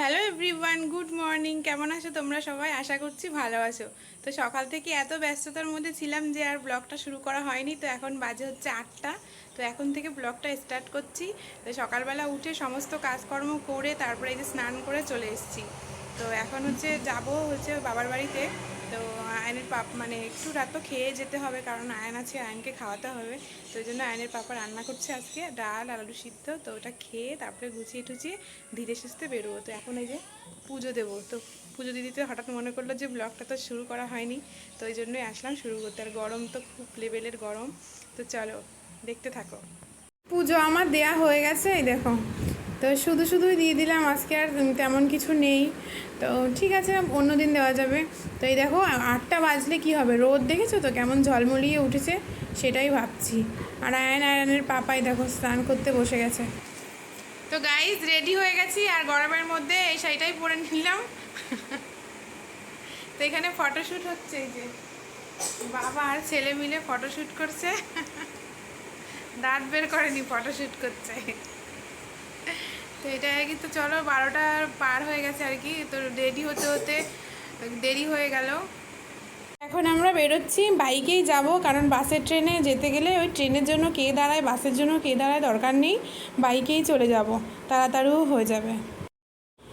Hello everyone good morning কেমন আছো তোমরা সবাই? আশা করছি ভালো আছো। তো সকাল থেকে এত ব্যস্ততার মধ্যে ছিলাম যে আর ব্লগটা শুরু করা হয়নি। তো এখন বাজে হচ্ছে আটটা। তো এখন থেকে ব্লগটা স্টার্ট করছি। তো সকালবেলা উঠে সমস্ত কাজকর্ম করে তারপরে এই যে স্নান করে চলে এসেছি। তো এখন হচ্ছে যাব হচ্ছে বাবার বাড়িতে। তো আয়নের পাপ মানে একটু রাত তো খেয়ে যেতে হবে, কারণ আয়ন আছে, আয়নকে খাওয়াতে হবে। তো ওই জন্য আয়নের পাপা রান্না করছে আজকে, ডাল, আলু সিদ্ধ, তো ওটা খেয়ে তারপরে গুছিয়ে টুচিয়ে ধীরে সুস্থে বেরোবো। তো এখন এই যে পুজো দেবো, তো পুজো দিদিতে হঠাৎ মনে করল যে ব্লগটা তো শুরু করা হয়নি, তো ওই জন্যই আসলাম শুরু করতে। আর গরম তো খুব লেভেলের গরম, তো চলো দেখতে থাকো। পুজো আমার দেয়া হয়ে গেছে, এই দেখো। তো শুধু শুধুই দিয়ে দিলাম আজকে আর তেমন কিছু নেই। তো ঠিক আছে, অন্য দিন দেওয়া যাবে। তো এই দেখো, আটটা বাজলে কি হবে? রোদ দেখেছ তো? কেমন ঝলমলিয়ে উঠেছে, সেটাই ভাবছি। আর আয়ন, আয়নের পাপাই দেখো, স্নান করতে বসে গেছে। তো গাইজ রেডি হয়ে গেছি, আর গরমের মধ্যে এই শাড়িটাই পরে নিলাম। তো এখানে ফটোশ্যুট হচ্ছে এই যে। বাবা আর ছেলে মিলে ফটোশ্যুট করছে। দাঁত বের করেনি ফটোশ্যুট করছে। তো এটা আর কি তো চলো বারোটা পার হয়ে গেছে আর কি, তো রেডি হতে হতে দেরি হয়ে গেল। এখন আমরা বেরোচ্ছি, বাইকেই যাব কারণ বাসের ট্রেনে যেতে গেলে ওই ট্রেনের জন্য কে দাঁড়ায়, বাসের জন্য কে দাঁড়ায় দরকার নেই, বাইকেই চলে যাব, তাড়াতাড়িও হয়ে যাবে।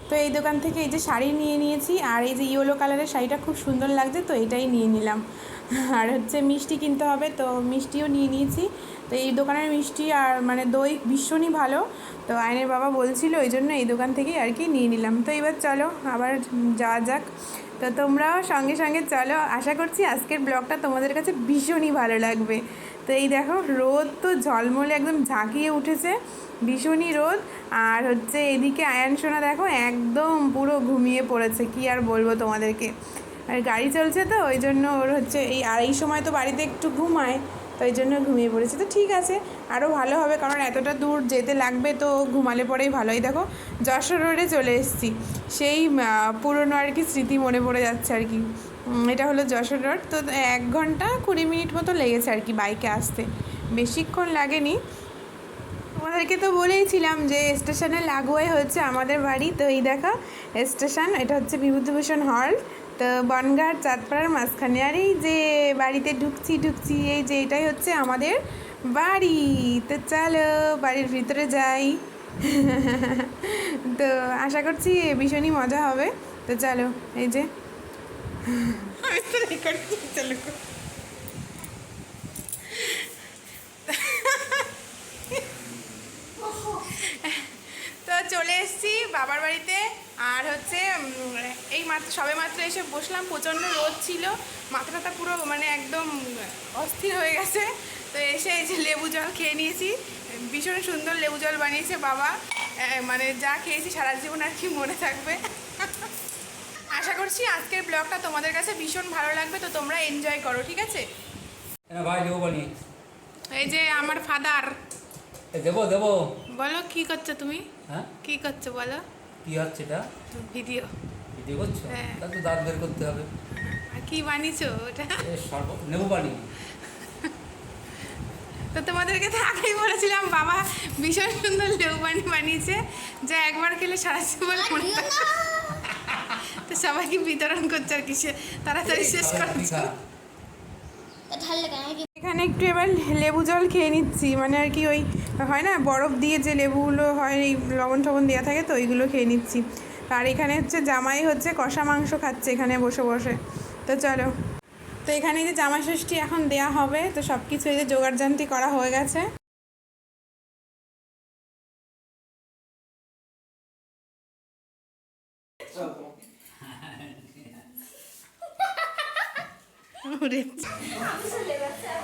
তো এই দোকান থেকে এই যে শাড়ি নিয়ে নিয়েছি আর এই যে ইয়েলো কালারের শাড়িটা খুব সুন্দর লাগছে, তো এটাই নিয়ে নিলাম। আর হচ্ছে মিষ্টি কিনতে হবে, তো মিষ্টিও নিয়ে নিয়েছি। তো এই দোকানের মিষ্টি আর মানে দই ভীষণই ভালো। তো আয়নের বাবা বলছিল ওই জন্য এই দোকান থেকেই আর কি নিয়ে নিলাম। তো এবার চলো আবার যাওয়া যাক। তো তোমরাও সঙ্গে সঙ্গে চলো। আশা করছি আজকের ব্লগটা তোমাদের কাছে ভীষণই ভালো লাগবে। তো এই দেখো, রোদ তো ঝলমলে একদম ঝাঁকিয়ে উঠেছে। ভীষণই রোদ। আর হচ্ছে এদিকে আয়ান সোনা দেখো একদম পুরো ঘুমিয়ে পড়েছে। কি আর বলব তোমাদেরকে? আর গাড়ি চলছে তো, ওই জন্য ওর হচ্ছে এই আর এই সময় তো বাড়িতে একটু ঘুমায়, তো ওই জন্য ঘুমিয়ে পড়েছে। তো ঠিক আছে আরও ভালো হবে কারণ এতটা দূর যেতে লাগবে তো ঘুমালে পরেই ভালোই। দেখো, যশোর রোডে চলে এসেছি। সেই পুরনো আর কি স্মৃতি মনে পড়ে যাচ্ছে আর কি। এটা হলো যশোর রোড তো এক ঘণ্টা কুড়ি মিনিট মতো লেগেছে আর কি বাইকে আসতে। বেশিক্ষণ লাগেনি। তোমাদেরকে তো বলেইছিলাম যে স্টেশনে লাগোয়াই হচ্ছে আমাদের বাড়ি। তো এই দেখা স্টেশন এটা হচ্ছে বিভূতিভূষণ হল তো বনগাঁর চাঁদপাড়ার মাঝখানে। আর এই যে বাড়িতে ঢুকছি ঢুকছি, এই যে এটাই হচ্ছে আমাদের বাড়ি। তো চলো বাড়ির ভিতরে যাই। তো আশা করছি ভীষণই মজা হবে। তো চলো, এই যে। রেকর্ড চলো তো চলে এসেছি বাবার বাড়িতে আর হচ্ছে উম, এই মাত্র সবে মাত্র এসে বসলাম প্রচণ্ড রোদ ছিল মাথাটা পুরো মানে একদম অস্থির হয়ে গেছে। তো এসে এই যে লেবু জল খেয়ে নিয়েছি ভীষণ সুন্দর লেবু জল বানিয়েছে বাবা। মানে যা খেয়েছি সারা জীবন আর কি মনে থাকবে। আশা করছি আজকের ব্লগটা তোমাদের কাছে ভীষণ ভালো লাগবে তো তোমরা এনজয় করো ঠিক আছে? বলি। এই যে আমার ফাদার দেবো দেবো। বলো কি করছ তুমি? হ্যাঁ? কি করছ বলো? কি হচ্ছে এটা? ভিডিও। ভিডিও করছ? হ্যাঁ। তা তো দাঁত বের করতে হবে। কি বানিয়েছো ওটা? সর্ব নেবু পানি তো তোমাদেরকে তো আগেই বলেছিলাম বাবা ভীষণ সুন্দর লেবু পানি বানিয়েছে। যা একবার খেলে সারা জীবন মনে তো সবাইকে বিতরণ করছে আর কি সে- তাড়াতাড়ি শেষ করছে। এখানে একটু এবার লেবু জল খেয়ে নিচ্ছি। মানে আর কি ওই হয় না বরফ দিয়ে যে লেবুগুলো হয় এই লবণ টবণ দেওয়া থাকে তো ওইগুলো খেয়ে নিচ্ছি। আর এখানে হচ্ছে জামাই হচ্ছে কষা মাংস খাচ্ছে এখানে বসে বসে। তো চলো। তো এখানে যে জামা ষষ্ঠী এখন দেয়া হবে, তো সব কিছু এই যে জোগাড়জান্তি করা হয়ে গেছে।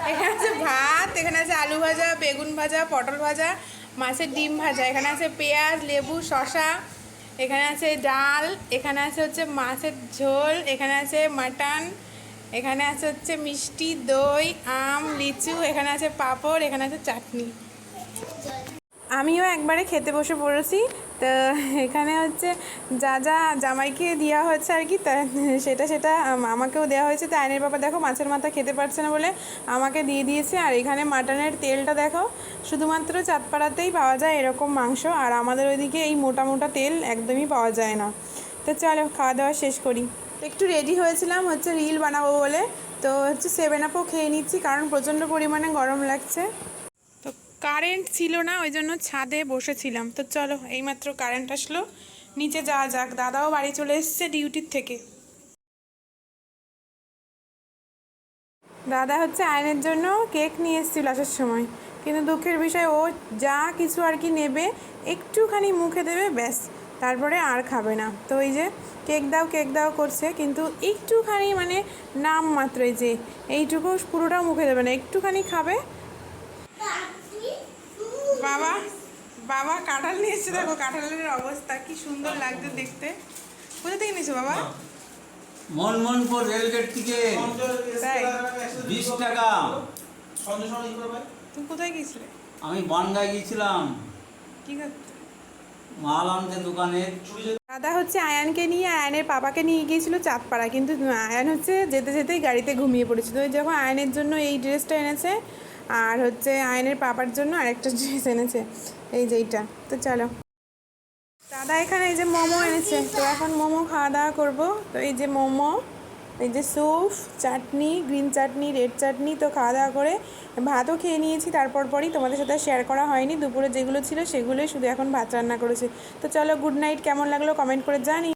এখানে আছে ভাত, এখানে আছে আলু ভাজা, বেগুন ভাজা, পটল ভাজা, মাছের ডিম ভাজা, এখানে আছে পেঁয়াজ, লেবু, শসা এখানে আছে ডাল, এখানে আছে হচ্ছে মাছের ঝোল, এখানে আছে মাটন, এখানে আছে হচ্ছে মিষ্টি, দই, আম, লিচু, এখানে আছে পাঁপড়, এখানে আছে চাটনি। আমিও একবারে খেতে বসে পড়েছি। তো এখানে হচ্ছে যা যা জামাইকে দেওয়া হচ্ছে আর কি, তা সেটা সেটা আমাকেও দেওয়া হয়েছে। তো আইনের বাবা দেখো মাছের মাথা খেতে পারছে না বলে আমাকে দিয়ে দিয়েছে। আর এখানে মাটনের তেলটা দেখো, শুধুমাত্র চাঁদপাড়াতেই পাওয়া যায় এরকম মাংস। আর আমাদের ওইদিকে এই মোটা মোটা তেল একদমই পাওয়া যায় না। তো চলো খাওয়া দাওয়া শেষ করি। একটু রেডি হয়েছিলাম হচ্ছে রিল বানাবো বলে। তো হচ্ছে সেভেন আপও খেয়ে নিচ্ছি, কারণ প্রচণ্ড পরিমাণে গরম লাগছে। কারেন্ট ছিল না ওই জন্য ছাদে বসেছিলাম। তো চলো, এইমাত্র কারেন্ট আসলো, নিচে যাওয়া যাক। দাদাও বাড়ি চলে এসেছে ডিউটির থেকে। দাদা হচ্ছে আয়নের জন্য কেক নিয়ে এসেছিল আসার সময়। কিন্তু দুঃখের বিষয়, ও যা কিছু আর কি নেবে, একটুখানি মুখে দেবে, ব্যাস। তারপরে আর খাবে না। তো ওই যে কেক দাও কেক দাও করছে, কিন্তু একটুখানি মানে নাম মাত্রই যে, এইটুকু পুরোটাও মুখে দেবে না, একটুখানি খাবে। বাবা বাবা কাঁঠাল নিয়ে এসছে দেখো কাঁঠালের অবস্থা কি সুন্দর লাগছে দেখতে। কোথা থেকে নিয়েছো বাবা? মনমোহনপুর রেলগেট থেকে। তাই? বিশ টাকা। তুমি কোথায় গিয়েছিলে? আমি বনগাঁ গিয়েছিলাম। কি করতে? মাল আনতে দোকানে। দাদা হচ্ছে আয়ানকে নিয়ে আয়ানের পাপাকে নিয়ে গিয়েছিল চাঁদপাড়া কিন্তু আয়ান হচ্ছে যেতে যেতেই গাড়িতে ঘুমিয়ে পড়েছিল। যখন আয়নের জন্য এই ড্রেসটা এনেছে। আর হচ্ছে আয়নের পাপার জন্য আরেকটা ড্রেস এনেছে। এই যে এইটা। তো চলো। দাদা এখানে এই যে মোমো এনেছে। তো এখন মোমো খাওয়া দাওয়া করব। তো এই যে মোমো, এই যে soup chutney green chutney red chutney, তো খাওয়া দাওয়া করে ভাতও খেয়ে নিয়েছি। তারপর পরই তোমাদের সাথে শেয়ার করা হয়নি। দুপুরে যেগুলো ছিল সেগুলোই শুধু এখন ভাত রান্না করেছি। তো চলো গুড নাইট কেমন লাগল? কমেন্ট করে জানি